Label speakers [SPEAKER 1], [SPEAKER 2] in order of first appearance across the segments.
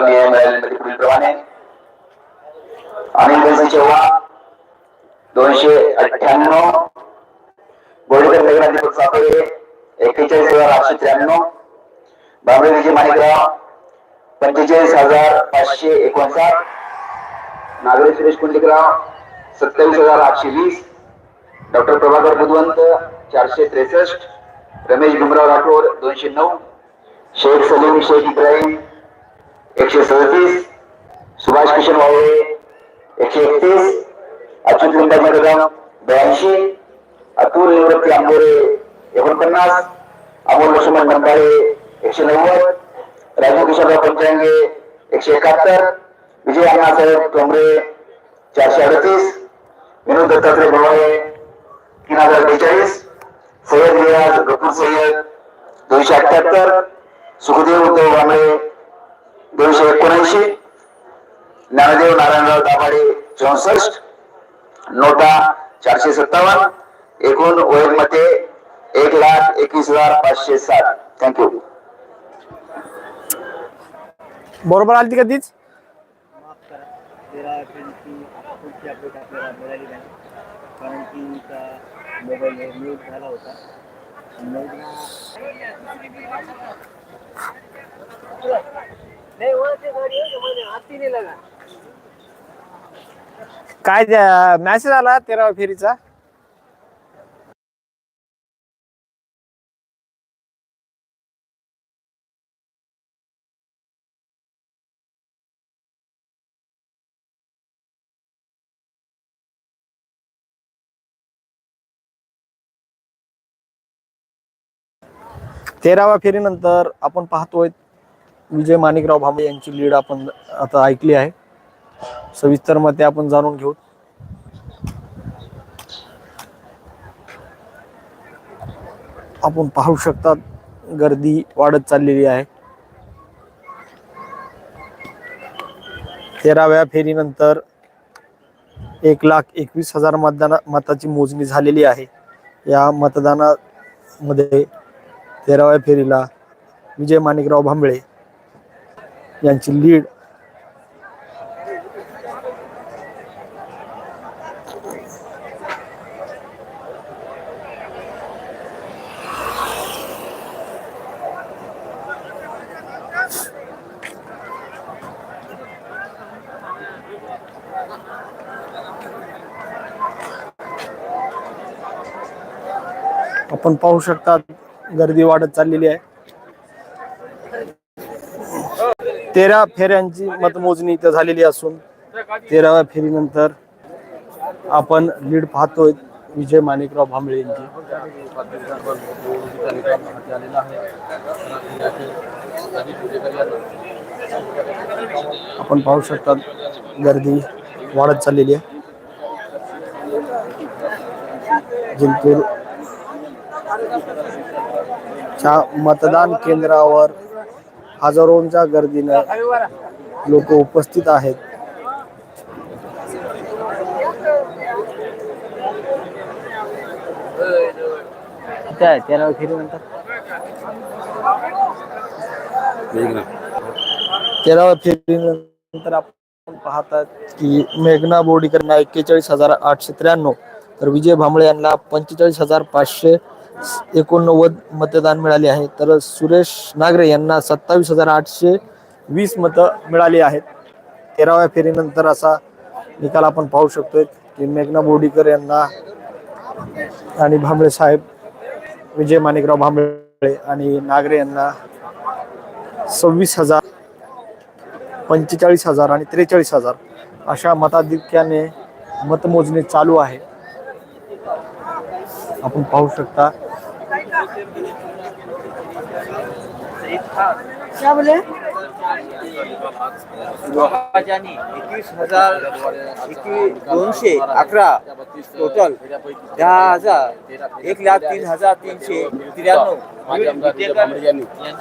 [SPEAKER 1] माननीय पुढील प्रमाणे अनिल चव्हाण दोनशे अठ्ठ्याण्णव गोडीकर मेघना दीपक सापळे एक्केचाळीस हजार आठशे त्र्याण्णव. बाबळे विजय माणिकराव पंचेचाळीस हजार पाचशे एकोणसाठ. नागरे सुरेश कुंडलिकराव सत्तावीस हजार आठशे वीस. डॉक्टर प्रभाकर बुधवंत चारशे त्रेसष्ट. रमेश भीमराव राठोड दोनशे नऊ. शेख सलीम शेख इब्राहिम एकशे सदतीस सुभाष किशन वावळे एकशे एकतीस अच्युत लिंबाजी मडगाव ब्याऐंशी अतुल निवृत्ती आंबोरे एकोणपन्नास अमोल लक्ष्मण मंदारे एकशे नव्वद राजू किशोरराव पंचांगे एकशे एकाहत्तर विजय अण्णासाहेब टोंबरे चारशे अडतीस विनोद दत्तात्रय भवाळे तीन हजार बेचाळीस सय्यद रियाज गफूर सय्यद दोनशे अठ्याहत्तर सुखदेव उद्धव वांबळे दोनशे एकोणऐंशी ज्ञानदेव नारायणराव दाभाडे चौसष्ट नोटा चारशे सत्तावन्न एकूण वैयक्तिक एक लाख एकवीस हजार पाचशे सात थँक्यू
[SPEAKER 2] बरोबर आली का तीच
[SPEAKER 3] माफ करा. तेरा एप्रिलची पुढची अपडेट आपल्याला मिळाली नाही. कारण की त्या मोबाईल म्यूट झाला होता.
[SPEAKER 2] काय मॅसेज आला तेराव्या फेरीचा? तेराव्या फेरीनंतर आपण पाहतोय विजय माणिकराव भांबळे यांची लीड आपण आता ऐकली आहे. सविस्तर मते आपण जाणून घेऊ. आपण पाहू शकतात गर्दी वाढत चाललेली आहे. तेराव्या फेरीनंतर एक लाख एकवीस हजार मतदाना मताची मोजणी झालेली आहे. या मतदानामध्ये तेराव्या फेरीला विजय माणिकराव भांबळे यांची लीड. आपण पाहू शकता गर्दी वाढत चाललेली आहे. तेरा फेऱ्यांची मतमोजणी इथं झालेली असून तेराव्या फेरीनंतर आपण लीड पाहतोय विजय माणिकराव भांबळे यांची. आपण पाहू शकता गर्दी वाढत चाललेली आहे. जिंतूर च्या मतदान केंद्रावर हजारोंच्या गर्दीनं लोक उपस्थित आहेत.
[SPEAKER 3] काय तेरा फेरीनंतर
[SPEAKER 2] तेराव्या फेरीनंतर आपण पाहतात की मेघना बोर्डीकर यांना एक्केचाळीस हजार आठशे त्र्याण्णव तर विजय भांबळे यांना पंचेचाळीस हजार पाचशे एकोणनव्वद मतदान मिळाले आहे. तर सुरेश नागरे यांना सत्तावीस हजार आठशे वीस मतं मिळाली आहेत. तेराव्या फेरीनंतर असा निकाल आपण पाहू शकतोय की मेघना बोर्डीकर यांना आणि भांबळे साहेब विजय माणिकराव भांबळे आणि नागरे यांना सव्वीस हजार पंचेचाळीस हजार आणि त्रेचाळीस हजार अशा मताधिक्याने मतमोजणी चालू आहे. आपण पाहू शकता
[SPEAKER 3] क्या बोले? एकवीस हजार एकवीस दोनशे अकरा टोटल दहा हजार एक लाख तीन हजार तीनशे त्र्याण्णव.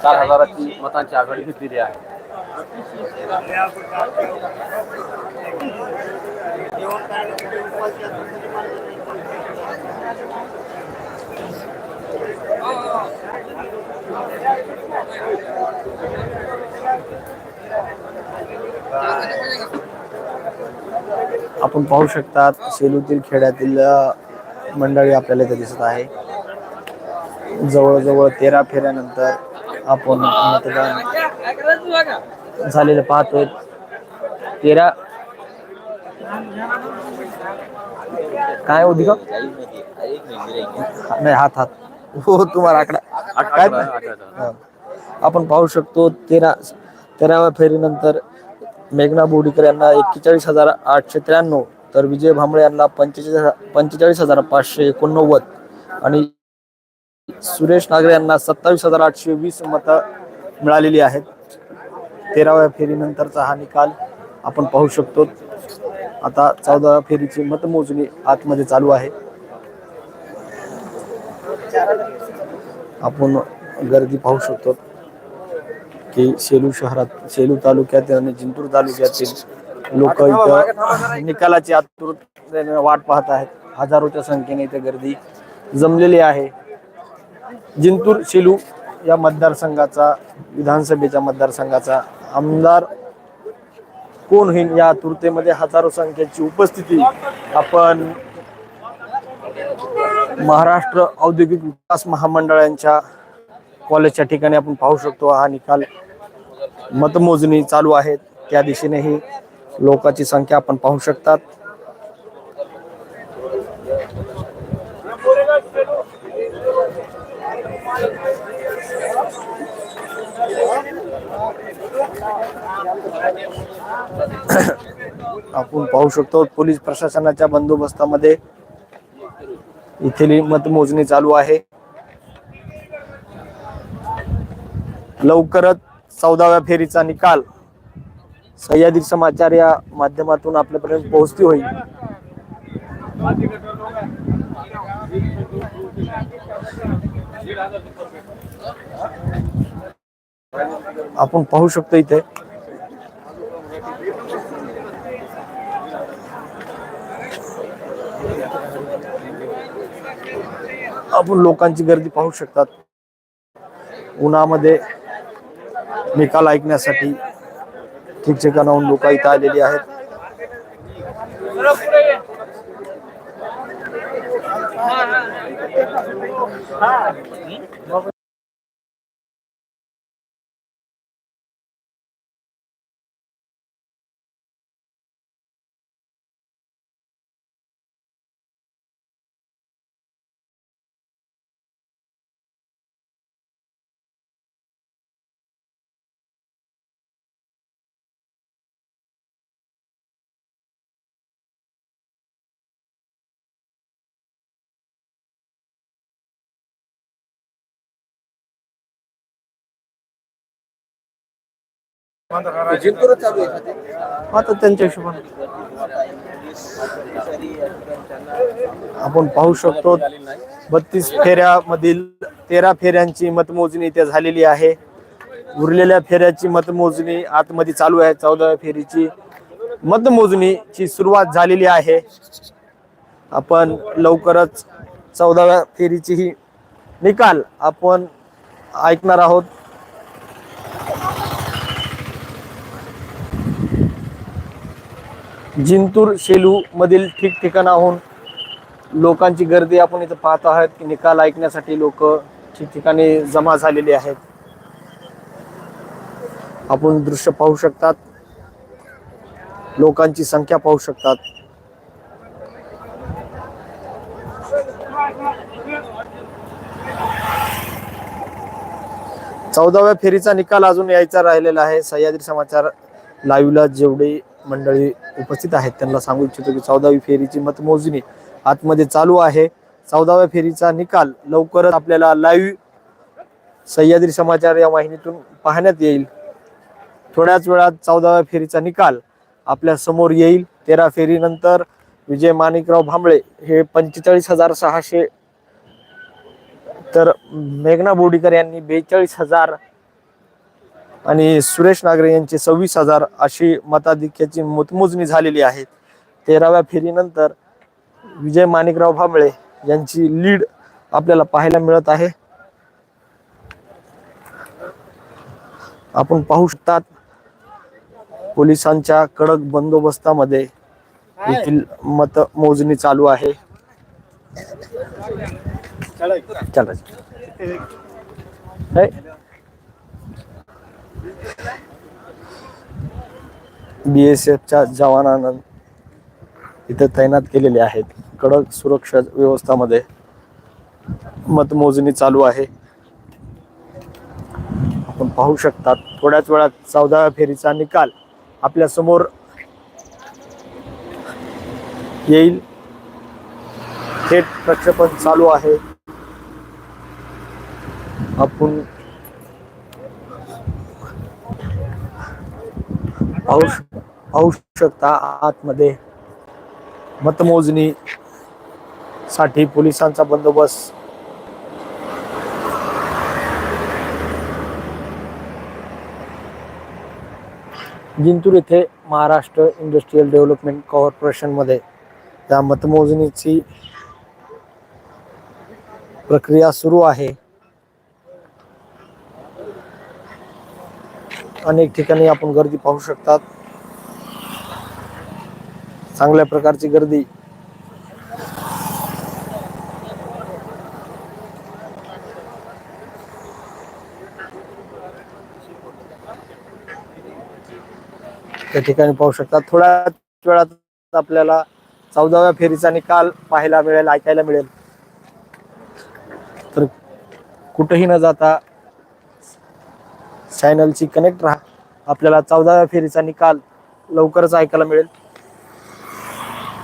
[SPEAKER 4] चार हजाराची मतांची आघाडी घेतलेली आहे.
[SPEAKER 2] आपण पाहू शकतात सेलूतील खेड्यातील मंडळी आपल्याला इथे दिसत आहे. जवळजवळ तेरा फेऱ्यानंतर आपण मतदान झालेलं पाहतोय. तेरा. काय होती का नाही हात हात. हो तुम्हाला आकडा काय हा. आपण पाहू शकतो तेरा तेराव्या फेरीनंतर मेघना बोर्डीकर यांना एक्केचाळीस हजार आठशे त्र्याण्णव तर विजय भांबळे यांना पंचेचाळीस पंचेचाळीस हजार पाचशे एकोणनव्वद आणि सुरेश नागरे यांना सत्तावीस हजार आठशे वीस मतं मिळालेली आहेत. तेराव्या फेरीनंतरचा हा निकाल आपण पाहू शकतो. आता चौदाव्या फेरीची मतमोजणी आतमध्ये चालू आहे. आपण गर्दी पाहू शकतो की सेलू शहरात सेलू तालुक्यात आणि जिंतूर तालुक्यातील लोक इथं. निकालाची आतुरतेने वाट पाहत आहेत. हजारोच्या संख्येने इथे गर्दी जमलेली आहे. जिंतूर सेलू या मतदारसंघाचा विधानसभेच्या मतदारसंघाचा आमदार कोण होईल या आतुरतेमध्ये हजारो संख्येची उपस्थिती आपण महाराष्ट्र औद्योगिक विकास महामंडळांच्या कॉलेजच्या ठिकाणी आपण पाहू शकतो हा निकाल मतमोजणी चालू आहे त्या दिशेनेही लोकांची संख्या आपण पाहू शकतात. आपण पाहू शकतो पोलीस प्रशासनाच्या बंदोबस्तामध्ये इथली मतमोजणी चालू आहे. लवकरच चौदाव्या फेरीचा निकाल सह्याद्री समाचार या माध्यमातून आपल्यापर्यंत पोहोचती होईल. आपण पाहू शकतो इथे आपण लोकांची गर्दी पाहू शकतात. उन्हामध्ये निकाल ऐकण्यासाठी ठिकठिकाणाहून लोक इथं आलेली आहेत. आता त्यांच्या हिशोबाने. आपण पाहू शकतो बत्तीस फेऱ्यामधील तेरा फेऱ्यांची मतमोजणी इथे झालेली आहे. उरलेल्या फेऱ्याची मतमोजणी आतमध्ये चालू आहे चौदाव्या फेरीची मतमोजणीची सुरुवात झालेली आहे. आपण लवकरच चौदाव्या फेरीची ही निकाल आपण ऐकणार आहोत. जिंतूर शेलू मधील ठिकठिकाणाहून लोकांची गर्दी आपण इथं पाहत आहोत की निकाल ऐकण्यासाठी लोक ठिकठिकाणी जमा झालेले आहेत. आपण दृश्य पाहू शकतात. लोकांची संख्या पाहू शकतात. चौदाव्या फेरीचा निकाल अजून यायचा राहिलेला आहे. सह्याद्री समाचार लाईव्हला जेवढे मंडळी उपस्थित आहेत. त्यांना सांगू इच्छितो की चौदावी फेरीची मतमोजणी आतमध्ये चालू आहे. चौदाव्या फेरीचा निकाल लवकरच आपल्याला लाईव्ह सह्याद्री समाचार या वाहिनीतून पाहण्यात येईल. थोड्याच वेळात चौदाव्या फेरीचा निकाल आपल्यासमोर येईल. तेरा फेरीनंतर विजय माणिकराव भांबळे हे पंचेचाळीस हजार सहाशे तर मेघना बोर्डीकर यांनी बेचाळीस हजार आणि सुरेश नागरे यांचे सव्वीस हजार अशी मताधिक्याची मतमोजणी झालेली आहे. तेराव्या फेरीनंतर विजय माणिकराव भांबळे यांची लीड आपल्याला पाहायला मिळत आहे. आपण पाहू शकतात पोलिसांच्या कडक बंदोबस्तामध्ये येथील मतमोजणी चालू आहे. चला. बी एस एफच्या जवानांना इथे तैनात केलेले आहेत. कडक सुरक्षा व्यवस्थामध्ये मतमोजणी चालू आहे. आपण पाहू शकतात थोड्याच वेळात चौदाव्या फेरीचा निकाल आपल्यासमोर येईल. थेट प्रक्षेपण चालू आहे. आपण पाहू पाहू शकता आतमध्ये मतमोजणी साठी पोलिसांचा बंदोबस्त. जिंतूर येथे महाराष्ट्र इंडस्ट्रीयल डेव्हलपमेंट कॉर्पोरेशनमध्ये त्या मतमोजणीची प्रक्रिया सुरू आहे. अनेक ठिकाणी आपण गर्दी पाहू शकतात. चांगल्या प्रकारची गर्दी. त्या ठिकाणी पाहू शकतात. थोड्या वेळात आपल्याला चौदाव्या फेरीचा निकाल पाहायला मिळेल ऐकायला मिळेल. तर कुठेही न जाता चॅनलची कनेक्ट राहा. आपल्याला चौदाव्या फेरीचा निकाल लवकरच ऐकायला मिळेल.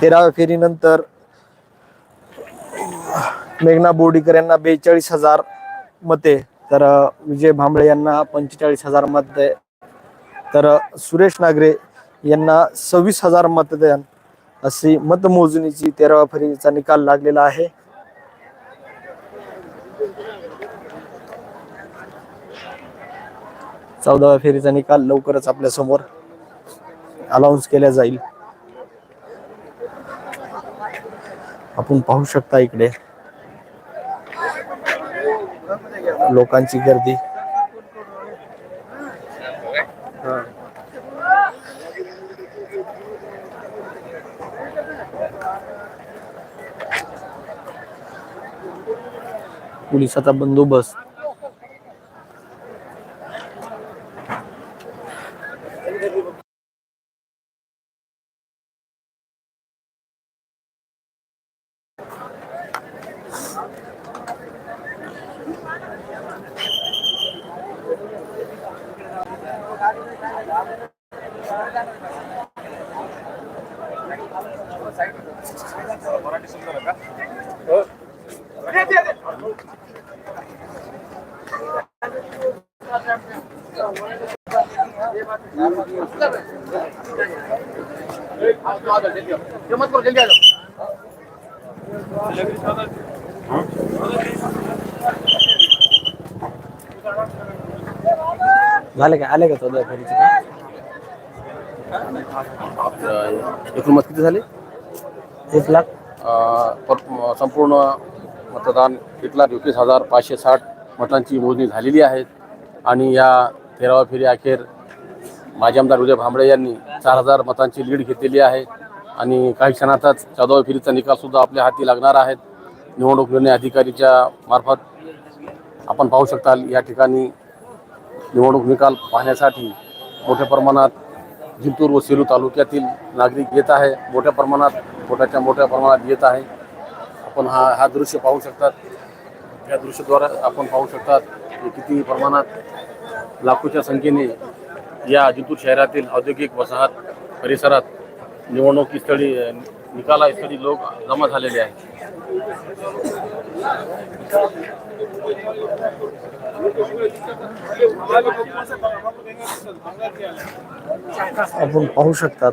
[SPEAKER 2] तेराव्या फेरीनंतर मेघना बोर्डीकर यांना बेचाळीस हजार मते तर विजय भांबळे यांना पंचेचाळीस हजार मते तर सुरेश नागरे यांना सव्वीस हजार मतदान अशी मतमोजणीची तेराव्या फेरीचा निकाल लागलेला आहे. चौदाव्या फेरीचा निकाल लवकरच आपल्यासमोर अनाऊन्स केला जाईल. आपण पाहू शकता इकडे. लोकांची गर्दी. पोलिसाचा बंदोबस्त. झाले का? आले का चौदाव्या फेरीचे
[SPEAKER 4] एकूण मत किती झाले?
[SPEAKER 2] एक लाख.
[SPEAKER 4] पर- संपूर्ण मतदान एक लाख एकवीस हजार पाचशे साठ मतांची मोजणी झालेली आहे. आणि या तेराव्या फेरी अखेर माजी आमदार उदय भांबळे यांनी चार हजार मतांची लीड घेतलेली आहे. आणि काही क्षणातच चौदाव्या फेरीचा निकालसुद्धा आपल्या हाती लागणार आहेत. निवडणूक निर्णय अधिकारीच्या मार्फत आपण पाहू शकाल या ठिकाणी निवडणूक निकाल पाहण्यासाठी मोठ्या प्रमाणात जिंतूर व सेलू तालुक्यातील नागरिक येत आहे. मोठ्या प्रमाणात मोठ्याच्या मोठ्या प्रमाणात येत आहे. आपण हा हा दृश्य पाहू शकतात. या दृश्याद्वारे आपण पाहू शकतात की किती प्रमाणात लाखोच्या संख्येने या जिंतूर शहरातील औद्योगिक वसाहत परिसरात निवडणुकीस्थळी निकालास्थळी लोक जमा झालेले आहेत.
[SPEAKER 2] आपण पाहू शकतात.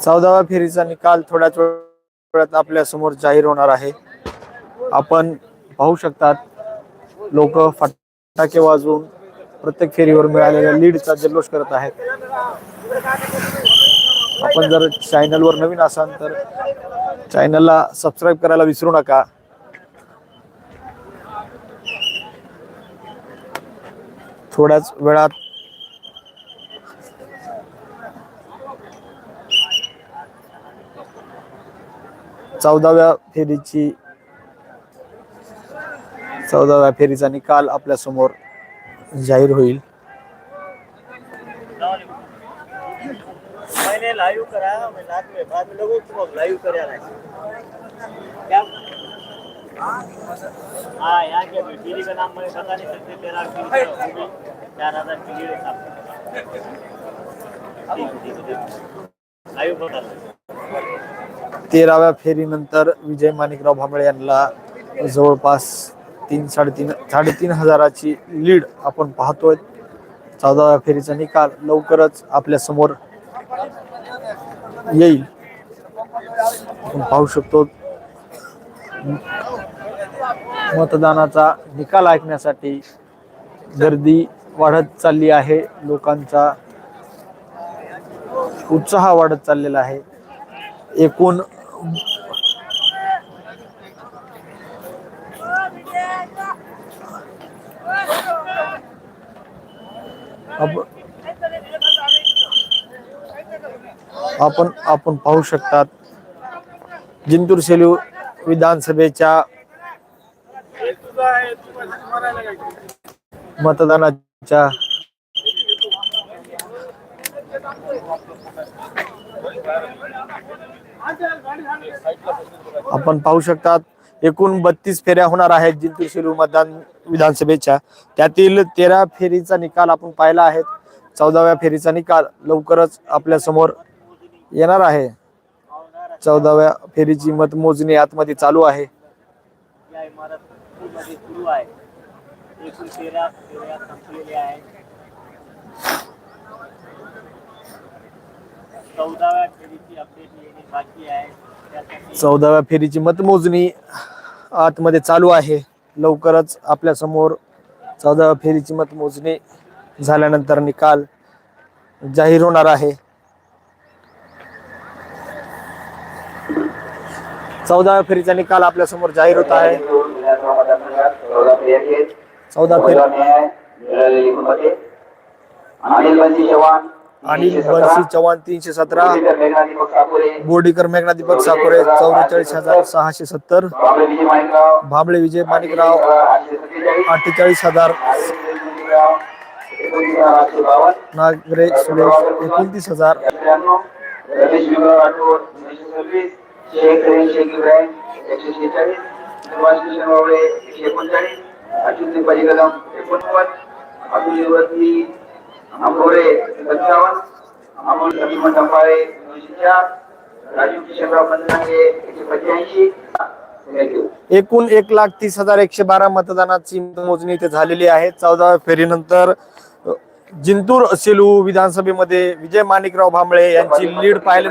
[SPEAKER 2] चौदाव्या फेरीचा निकाल थोड्याच वेळात आपल्यासमोर जाहीर होणार आहे. आपण पाहू शकतात लोक फटाके वाजवून प्रत्येक फेरीवर मिळालेल्या लीडचा जल्लोष करत आहेत. आपण जर चॅनलवर नवीन असाल तर चॅनलला सबस्क्राईब करायला विसरू नका. थोड्याच वेळात चौदाव्या फेरीची चौदाव्या फेरीचा निकाल आपल्यासमोर जाहीर होईल.
[SPEAKER 3] लाइव कराया मैं रात में बाद में लोगों को लाइव कराया क्या हाँ यहाँ के पीढ़ी का नाम मुझे पता नहीं सकते तेरा पीढ़ी चार हजार पीढ़ी लाइव बता
[SPEAKER 2] तेराव्या फेरीनंतर विजय माणिकराव भांबळे यांना जवळपास तीन साडेतीन साडेतीन हजाराची लीड आपण पाहतोय. चौदाव्या फेरीचा निकाल लवकरच आपल्यासमोर. येईल. आपण पाहू शकतो. मतदानाचा निकाल ऐकण्यासाठी गर्दी वाढत चालली आहे. लोकांचा उत्साह वाढत चाललेला आहे. एकूण अब आपण आपण पाहू शकतात. जिंतूर सेलू विधानसभेच्या मतदानाच्या आपण पाहू शकतात एकूण बत्तीस फेऱ्या होणार आहेत जिंतूर सेलू मतदान विधानसभेच्या. त्यातील तेरा फेरीचा निकाल आपण पाहिला आहे. चौदाव्या फेरीचा निकाल लवकरच आपल्यासमोर येणार आहे. चौदाव्या फेरीची मतमोजणी आतमध्ये चालू आहे.
[SPEAKER 3] चौदाव्या फेरीची
[SPEAKER 2] मतमोजणी आतमध्ये चालू आहे. लवकरच आपल्यासमोर चौदाव्या फेरीची मतमोजणी झाल्यानंतर निकाल जाहीर होणार आहे. चौदाव्या फेरीचा निकाल आपल्यासमोर जाहीर होत आहे.
[SPEAKER 1] चौदा फेरी. अनिल चव्हाण
[SPEAKER 2] बन्सी चव्हाण तीनशे सतरा.
[SPEAKER 1] बोर्डीकर मेघना दीपक साकोरे
[SPEAKER 2] चौवेचाळीस हजार सहाशे सत्तर.
[SPEAKER 1] विजय
[SPEAKER 2] भांबळे विजय माणिकराव अठ्ठेचाळीस हजार. नागरे सुरेश एकोणतीस हजार.
[SPEAKER 1] त्र्याण्णव रमेश एकशे शेहेचाळीस सुभाष किशन वावळे एकशे एकोणचाळीस अच्युत निपाजी कदम एकोणनव्वद अतुल युवती आंबोरे सत्तावन्न अमोल लक्ष्मण डंबाळे दोनशे चार राजू किशनराव एकशे पंच्याऐंशी
[SPEAKER 2] एकूण एक लाख तीस हजार एकशे बारा मतदानाची मोजणी इथे झालेली आहे. चौदाव्या फेरीनंतर जिंतूर सेलू विधानसभेमध्ये विजय माणिकराव भांबळे यांची लीड पाहिले